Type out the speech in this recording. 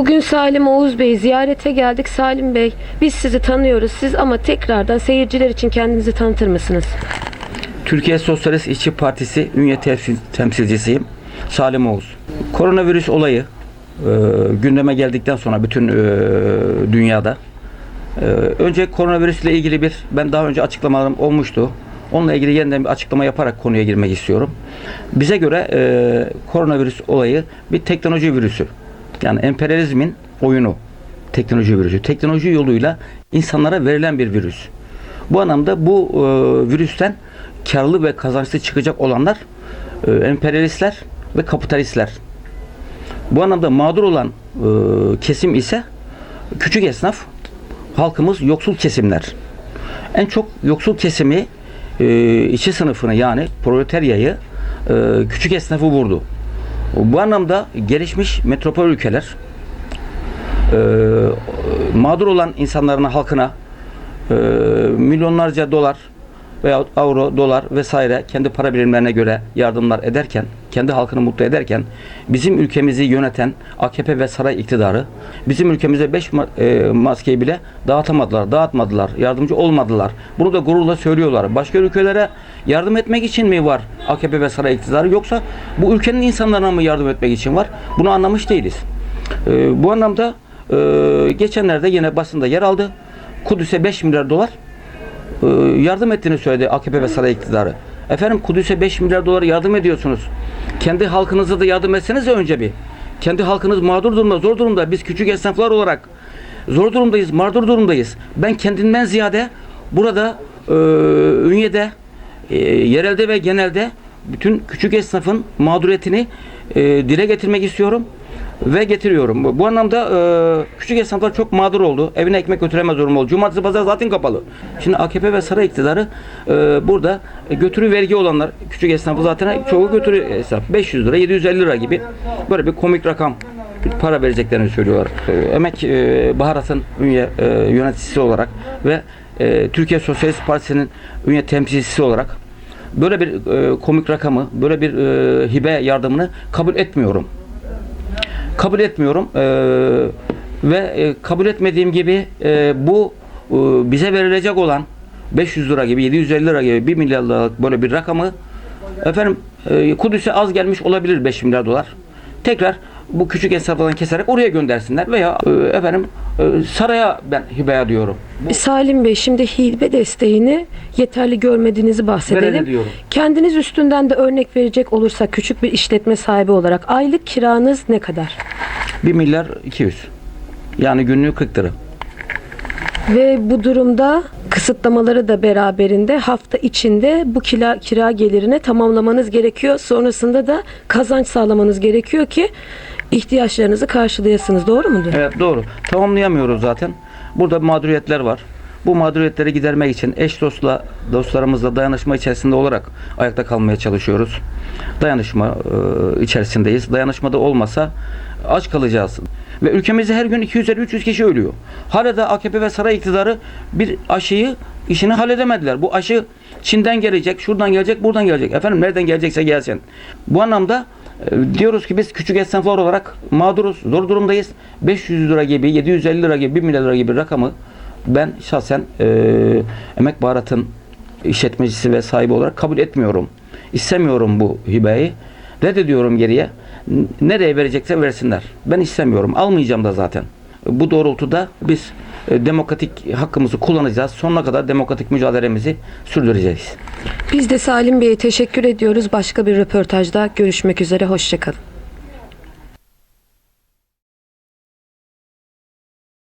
Bugün Salim Oğuz Bey ziyarete geldik. Salim Bey biz sizi tanıyoruz. Siz ama tekrardan seyirciler için kendinizi tanıtır mısınız? Türkiye Sosyalist İşçi Partisi Ünye temsil- temsilcisiyim. Salim Oğuz. Koronavirüs olayı e, gündeme geldikten sonra bütün e, dünyada e, önce koronavirüsle ilgili bir ben daha önce açıklamalarım olmuştu. Onunla ilgili yeniden bir açıklama yaparak konuya girmek istiyorum. Bize göre e, koronavirüs olayı bir teknoloji virüsü. Yani emperyalizmin oyunu. Teknoloji virüsü. Teknoloji yoluyla insanlara verilen bir virüs. Bu anlamda bu e, virüsten karlı ve kazançlı çıkacak olanlar e, emperyalistler ve kapitalistler. Bu anlamda mağdur olan e, kesim ise küçük esnaf, halkımız yoksul kesimler. En çok yoksul kesimi e, işçi sınıfını yani proletaryayı e, küçük esnafı vurdu. Bu anlamda gelişmiş metropol ülkeler e, mağdur olan insanlarına, halkına e, milyonlarca dolar veya avro, dolar vesaire kendi para birimlerine göre yardımlar ederken, kendi halkını mutlu ederken bizim ülkemizi yöneten AKP ve saray iktidarı bizim ülkemize 5 maskeyi bile dağıtamadılar, dağıtmadılar, yardımcı olmadılar. Bunu da gururla söylüyorlar. Başka ülkelere yardım etmek için mi var AKP ve saray iktidarı yoksa bu ülkenin insanlarına mı yardım etmek için var? Bunu anlamış değiliz. E, bu anlamda e, geçenlerde yine basında yer aldı. Kudüs'e 5 milyar dolar e, yardım ettiğini söyledi AKP ve saray iktidarı. Efendim Kudüs'e 5 milyar dolar yardım ediyorsunuz. Kendi halkınıza da yardım etsenize önce bir. Kendi halkınız mağdur durumda, zor durumda. Biz küçük esnaflar olarak zor durumdayız, mağdur durumdayız. Ben kendimden ziyade burada e, Ünye'de, e, yerelde ve genelde bütün küçük esnafın mağduriyetini e, dile getirmek istiyorum ve getiriyorum. Bu, bu anlamda e, küçük esnaflar çok mağdur oldu. Evine ekmek götüremez durum oldu. Cumartesi pazar zaten kapalı. Şimdi AKP ve saray iktidarı e, burada e, götürü vergi olanlar küçük esnafı zaten çoğu götürü esnaf. 500 lira 750 lira gibi böyle bir komik rakam para vereceklerini söylüyorlar. E, Emek e, Baharat'ın ünye e, yöneticisi olarak ve e, Türkiye Sosyalist Partisi'nin ünye temsilcisi olarak böyle bir e, komik rakamı, böyle bir e, hibe yardımını kabul etmiyorum kabul etmiyorum Ee, ve e, kabul etmediğim gibi e, bu e, bize verilecek olan 500 lira gibi 750 lira gibi 1 milyar liralık böyle bir rakamı efendim e, Kudüs'e az gelmiş olabilir 5 milyar dolar tekrar bu küçük esnaflardan keserek oraya göndersinler veya e, efendim e, saraya ben hibe diyorum. Bu, Salim Bey şimdi hibe desteğini yeterli görmediğinizi bahsedelim. Kendiniz üstünden de örnek verecek olursak küçük bir işletme sahibi olarak aylık kiranız ne kadar? 1 milyar 200 yani günlüğü 40 lira. Ve bu durumda kısıtlamaları da beraberinde hafta içinde bu kira, kira gelirini tamamlamanız gerekiyor. Sonrasında da kazanç sağlamanız gerekiyor ki ihtiyaçlarınızı karşılayasınız. Doğru mudur? Evet doğru. Tamamlayamıyoruz zaten. Burada mağduriyetler var. Bu mağduriyetleri gidermek için eş dostla dostlarımızla dayanışma içerisinde olarak ayakta kalmaya çalışıyoruz. Dayanışma e, içerisindeyiz. Dayanışmada olmasa aç kalacağız. Ve ülkemizde her gün 250-300 kişi ölüyor. Hala da AKP ve saray iktidarı bir aşıyı işini halledemediler. Bu aşı Çin'den gelecek, şuradan gelecek, buradan gelecek. Efendim nereden gelecekse gelsin. Bu anlamda e, diyoruz ki biz küçük esnaflar olarak mağduruz, zor durumdayız. 500 lira gibi, 750 lira gibi, 1 milyar lira gibi rakamı ben şahsen e, Emek Baharat'ın işletmecisi ve sahibi olarak kabul etmiyorum. İstemiyorum bu hibeyi. Reddediyorum geriye. Nereye verecekse versinler. Ben istemiyorum. Almayacağım da zaten. Bu doğrultuda biz e, demokratik hakkımızı kullanacağız. Sonuna kadar demokratik mücadelemizi sürdüreceğiz. Biz de Salim Bey'e teşekkür ediyoruz. Başka bir röportajda görüşmek üzere. Hoşçakalın.